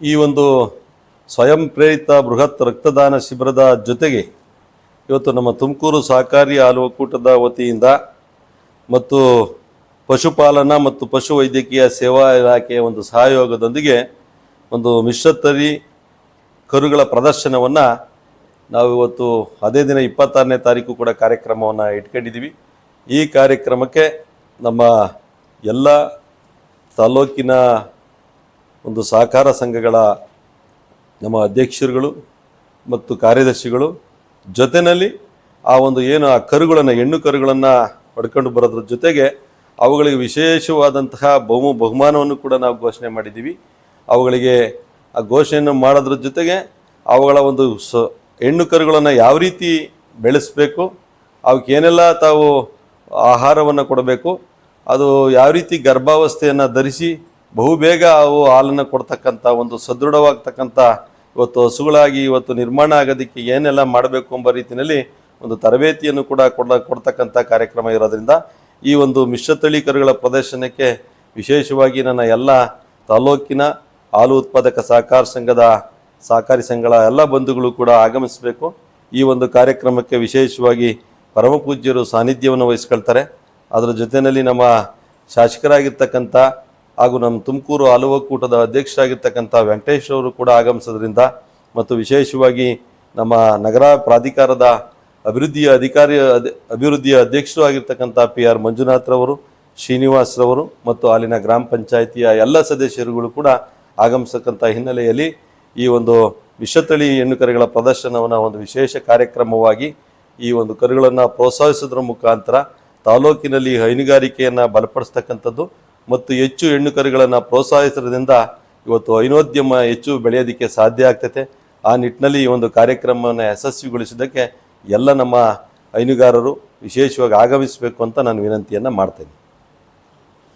ಈ ಒಂದು ಸ್ವಯಂ ಪ್ರೇರಿತ ಬೃಹತ್ ರಕ್ತದಾನ ಶಿಬಿರದ ಜೊತೆಗೆ ಇವತ್ತು ನಮ್ಮ ತುಮಕೂರು ಸಹಕಾರಿ ಹಾಲು ಒಕ್ಕೂಟದ ವತಿಯಿಂದ ಮತ್ತು ಪಶುಪಾಲನಾ ಮತ್ತು ಪಶು ವೈದ್ಯಕೀಯ ಸೇವಾ ಇಲಾಖೆಯ ಒಂದು ಸಹಯೋಗದೊಂದಿಗೆ ಒಂದು ಮಿಶ್ರತರಿ ಕರುಗಳ ಪ್ರದರ್ಶನವನ್ನು ನಾವು ಇವತ್ತು ಅದೇ ದಿನ ಇಪ್ಪತ್ತಾರನೇ ತಾರೀಕು ಕೂಡ ಕಾರ್ಯಕ್ರಮವನ್ನು ಇಟ್ಕೊಂಡಿದ್ದೀವಿ. ಈ ಕಾರ್ಯಕ್ರಮಕ್ಕೆ ನಮ್ಮ ಎಲ್ಲ ತಾಲೂಕಿನ ಒಂದು ಸಹಕಾರ ಸಂಘಗಳ ನಮ್ಮ ಅಧ್ಯಕ್ಷರುಗಳು ಮತ್ತು ಕಾರ್ಯದರ್ಶಿಗಳು ಜೊತೆಯಲ್ಲಿ ಆ ಒಂದು ಏನು ಆ ಕರುಗಳನ್ನು, ಹೆಣ್ಣು ಕರುಗಳನ್ನು ಪಡ್ಕೊಂಡು ಬರೋದ್ರ ಜೊತೆಗೆ ಅವುಗಳಿಗೆ ವಿಶೇಷವಾದಂತಹ ಬಹು, ಬಹುಮಾನವನ್ನು ಕೂಡ ನಾವು ಘೋಷಣೆ ಮಾಡಿದ್ದೀವಿ. ಅವುಗಳಿಗೆ ಆ ಘೋಷಣೆಯನ್ನು ಮಾಡೋದ್ರ ಜೊತೆಗೆ ಅವುಗಳ ಒಂದು ಸ, ಹೆಣ್ಣು ಕರುಗಳನ್ನು ಯಾವ ರೀತಿ ಬೆಳೆಸಬೇಕು, ಅವಕ್ಕೆ ಏನೆಲ್ಲ ತಾವು ಆಹಾರವನ್ನು ಕೊಡಬೇಕು, ಅದು ಯಾವ ರೀತಿ ಗರ್ಭಾವಸ್ಥೆಯನ್ನು ಧರಿಸಿ ಬಹುಬೇಗ ಅವು ಹಾಲನ್ನು ಕೊಡ್ತಕ್ಕಂಥ ಒಂದು ಸದೃಢವಾಗ್ತಕ್ಕಂಥ ಇವತ್ತು ಹಸುಗಳಾಗಿ ಇವತ್ತು ನಿರ್ಮಾಣ ಆಗೋದಕ್ಕೆ ಏನೆಲ್ಲ ಮಾಡಬೇಕು ಎಂಬ ರೀತಿಯಲ್ಲಿ ಒಂದು ತರಬೇತಿಯನ್ನು ಕೂಡ ಕೊಡ ಕೊಡ್ತಕ್ಕಂಥ ಕಾರ್ಯಕ್ರಮ ಇರೋದ್ರಿಂದ ಈ ಒಂದು ಮಿಶ್ರತಳಿ ಕರುಗಳ ಪ್ರದರ್ಶನಕ್ಕೆ ವಿಶೇಷವಾಗಿ ನನ್ನ ಎಲ್ಲ ತಾಲೂಕಿನ ಹಾಲು ಉತ್ಪಾದಕ ಸಹಕಾರ ಸಂಘದ ಸಹಕಾರಿ ಸಂಘಗಳ ಎಲ್ಲ ಬಂಧುಗಳು ಕೂಡ ಆಗಮಿಸಬೇಕು. ಈ ಒಂದು ಕಾರ್ಯಕ್ರಮಕ್ಕೆ ವಿಶೇಷವಾಗಿ ಪರಮಪೂಜ್ಯರು ಸಾನ್ನಿಧ್ಯವನ್ನು ವಹಿಸ್ಕೊಳ್ತಾರೆ. ಅದರ ಜೊತೆಯಲ್ಲಿ ನಮ್ಮ ಶಾಸಕರಾಗಿರ್ತಕ್ಕಂಥ ಹಾಗೂ ನಮ್ಮ ತುಮಕೂರು ಹಾಲು ಒಕ್ಕೂಟದ ಅಧ್ಯಕ್ಷರಾಗಿರ್ತಕ್ಕಂಥ ವೆಂಕಟೇಶ್ ಅವರು ಕೂಡ ಆಗಮಿಸೋದ್ರಿಂದ ಮತ್ತು ವಿಶೇಷವಾಗಿ ನಮ್ಮ ನಗರ ಪ್ರಾಧಿಕಾರದ ಅಭಿವೃದ್ಧಿಯ ಅಧಿಕಾರಿ ಅಧಿ- ಅಭಿವೃದ್ಧಿಯ ಅಧ್ಯಕ್ಷರು ಆಗಿರ್ತಕ್ಕಂಥ ಪಿ ಆರ್ ಮಂಜುನಾಥ್ರವರು ಶ್ರೀನಿವಾಸ್ರವರು ಮತ್ತು ಅಲ್ಲಿನ ಗ್ರಾಮ ಪಂಚಾಯಿತಿಯ ಎಲ್ಲ ಸದಸ್ಯರುಗಳು ಕೂಡ ಆಗಮಿಸತಕ್ಕಂಥ ಹಿನ್ನೆಲೆಯಲ್ಲಿ ಈ ಒಂದು ವಿಷತಳಿ ಹೆಣ್ಣು ಕರೆಗಳ ಪ್ರದರ್ಶನವನ್ನು ಒಂದು ವಿಶೇಷ ಕಾರ್ಯಕ್ರಮವಾಗಿ ಈ ಒಂದು ಕರುಗಳನ್ನು ಪ್ರೋತ್ಸಾಹಿಸೋದ್ರ ಮುಖಾಂತರ ತಾಲೂಕಿನಲ್ಲಿ ಹೈನುಗಾರಿಕೆಯನ್ನು ಬಲಪಡಿಸ್ತಕ್ಕಂಥದ್ದು ಮತ್ತು ಹೆಚ್ಚು ಹೆಣ್ಣು ಕರುಗಳನ್ನು ಪ್ರೋತ್ಸಾಹಿಸೋದ್ರಿಂದ ಇವತ್ತು ಹೈನೋದ್ಯಮ ಹೆಚ್ಚು ಬೆಳೆಯೋದಕ್ಕೆ ಸಾಧ್ಯ ಆಗ್ತೈತೆ. ಆ ನಿಟ್ಟಿನಲ್ಲಿ ಈ ಒಂದು ಕಾರ್ಯಕ್ರಮವನ್ನು ಯಶಸ್ವಿಗೊಳಿಸೋದಕ್ಕೆ ಎಲ್ಲ ನಮ್ಮ ಹೈನುಗಾರರು ವಿಶೇಷವಾಗಿ ಆಗಮಿಸಬೇಕು ಅಂತ ನಾನು ವಿನಂತಿಯನ್ನು ಮಾಡ್ತೇನೆ.